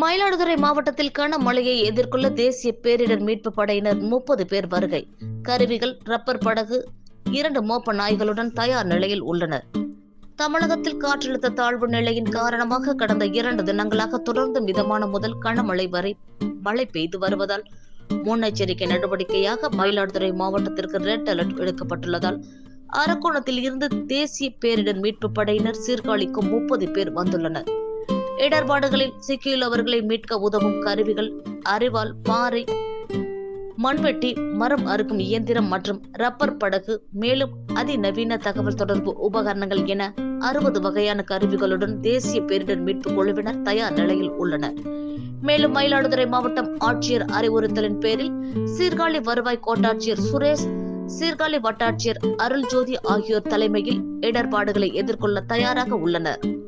மயிலாடுதுறை மாவட்டத்தில் கனமழையை எதிர்கொள்ள தேசிய பேரிடர் மீட்பு படையினர் முப்பது பேர் வருகை. கருவிகள் ரப்பர் படகு இரண்டு மோப்ப நாய்களுடன் தயார் நிலையில் உள்ளனர். தமிழகத்தில் காற்றழுத்த தாழ்வு நிலையின் காரணமாக கடந்த இரண்டு தினங்களாக தொடர்ந்து மிதமான முதல் கனமழை வரை மழை பெய்து வருவதால் முன்னெச்சரிக்கை நடவடிக்கையாக மயிலாடுதுறை மாவட்டத்திற்கு ரெட் அலர்ட் எடுக்கப்பட்டுள்ளதால் அரக்கோணத்தில் இருந்து தேசிய பேரிடர் மீட்பு படையினர் சீர்காழிக்கும் முப்பது பேர் வந்துள்ளனர். இடர்பாடுகளில் சிக்கியுள்ளவர்களை மீட்க உதவும் கருவிகள் அரிவாள் பாறை மண்வெட்டி மரம் அறுக்கும் இயந்திரம் மற்றும் ரப்பர் படகு மேலும் அதிநவீன தகவல் தொடர்பு உபகரணங்கள் என அறுபது வகையான கருவிகளுடன் தேசிய பேரிடர் மீட்பு குழுவினர் தயார் நிலையில் உள்ளனர். மேலும் மயிலாடுதுறை மாவட்டம் ஆட்சியர் அறிவுறுத்தலின் பேரில் சீர்காழி வருவாய் கோட்டாட்சியர் சுரேஷ் சீர்காழி வட்டாட்சியர் அருள்ஜோதி ஆகியோர் தலைமையில் இடர்பாடுகளை எதிர்கொள்ள தயாராக உள்ளனர்.